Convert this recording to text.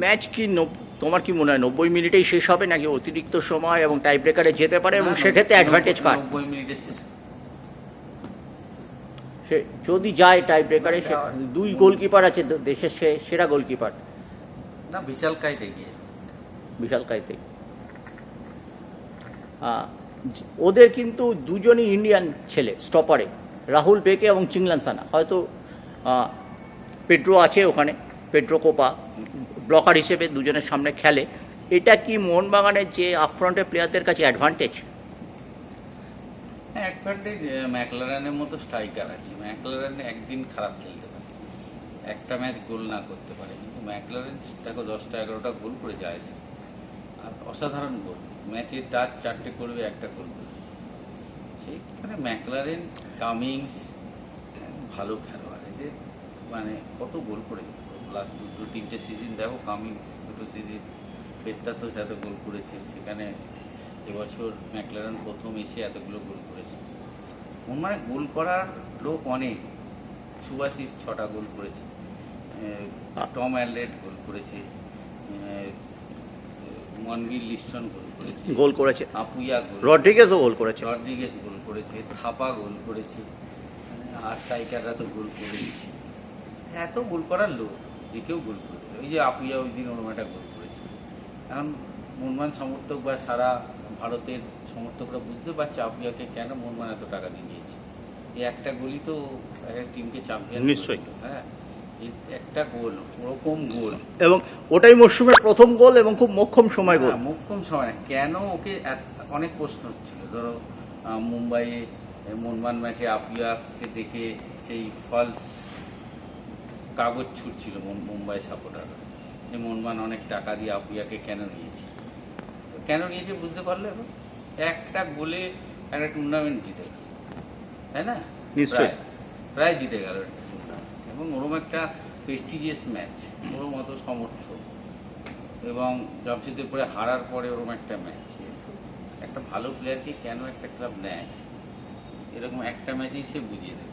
Match কি তোমার কি মনে হয় নব্বই মিনিটেই শেষ হবে নাকি অতিরিক্ত সময় এবং টাই ব্রেকারে যেতে পারে এবং সেক্ষেত্রে অ্যাডভান্টেজ কার? নব্বই মিনিটে শেষ। সে যদি যায় টাই ব্রেকারে সে দুই গোলকিপার আছে দেশের সে- সেরা গোলকিপার না বিশাল কাইটে গিয়ে। বিশাল কাইতে ওদের কিন্তু দুজনই ইন্ডিয়ান ছেলে স্টপারে রাহুল পেকে এবং চিংলান সানা। হয়তো পেট্রো আছে ওখানে। পেড্রো কোপা ব্লকার হিসেবে দুজনের সামনে খেলে। এটা কি মোহনবাগানের যে আপফ্রন্টের প্লেয়ারদের কাছে অ্যাডভান্টেজ অ্যাডভান্টেজ ম্যাকলারানের মতো স্ট্রাইকার আছে। ম্যাকলারান একদিন খারাপ খেলতে পারে। একটা ম্যাচ গোল না করতে পারে। কিন্তু ম্যাকলারেন দেখো, দশটা এগারোটা গোল করে যায় আর অসাধারণ গোল। ম্যাচে তার চারটে করবে, একটা গোল করবে সেইখানে ম্যাকলারেন কামিংস ভালো খেলোয়াড়। এদের মানে কত গোল করেছে। লাস্ট দু তিনটে সিজন দেখো কামিংস দুটো সিজন তো এত গোল করেছে সেখানে এবছর ম্যাকলারেন প্রথম এসে এতগুলো গোল করেছে। ওর মানে গোল করার লোক অনেক। সুভাশিস ছটা গোল করেছে টম অ্যালরেড গোল করেছে মনবীর লিস্টন গোল করেছে গোল করেছে। আপুইয়া গোল রড্রিগেজও গোল করেছে। রড্রিগেস গোল করেছে থাপা গোল করেছে আর স্ট্রাইকাররা তো গোল করেছে এত গোল করার লোক। যে কেউ গোল করবে ওই যে আপুইয়া ওই দিন ওরম একটা গোল করেছে এখন মনমান সমর্থক বা সারা ভারতের সমর্থকরা বুঝতে পারছে আপুইয়াকে কেন মনমান এত টাকা দিয়ে দিয়েছে। এই একটা গোলই তো একটা টিমকে চ্যাম্পিয়ন নিশ্চয়ই। হ্যাঁ? একটা গোল ওরকম গোল। এবং ওটাই মরশুমের প্রথম গোল এবং খুব মোক্ষম সময় গোল। হ্যাঁ, মোক্ষম সময় না কেন ওকে অনেক প্রশ্ন হচ্ছিল। ধরো মুম্বাইয়ে মনমান ম্যাচে আপিয়াকে দেখে সেই ফলস কাগজ ছুটছিল মুম্বাই সাপোর্টাররা যে মনমান অনেক টাকা দিয়ে আপিয়াকে কেন নিয়েছে? কেন নিয়েছে বুঝতে পারলে এখন? একটা গোলে একটা টুর্নামেন্ট জিতে গেল। তাই না? নিশ্চয়ই। প্রায়- জিতে গেল এবং ওরম একটা প্রেস্টিজিয়াস ম্যাচ ওরম অত সমর্থক। এবং জামশেদপুরে হারার পরে ওরম একটা ম্যাচ একটা ভালো প্লেয়ারকে কেন একটা ক্লাব নেয়? এরকম একটা ম্যাচেই সে বুঝিয়ে দেবে।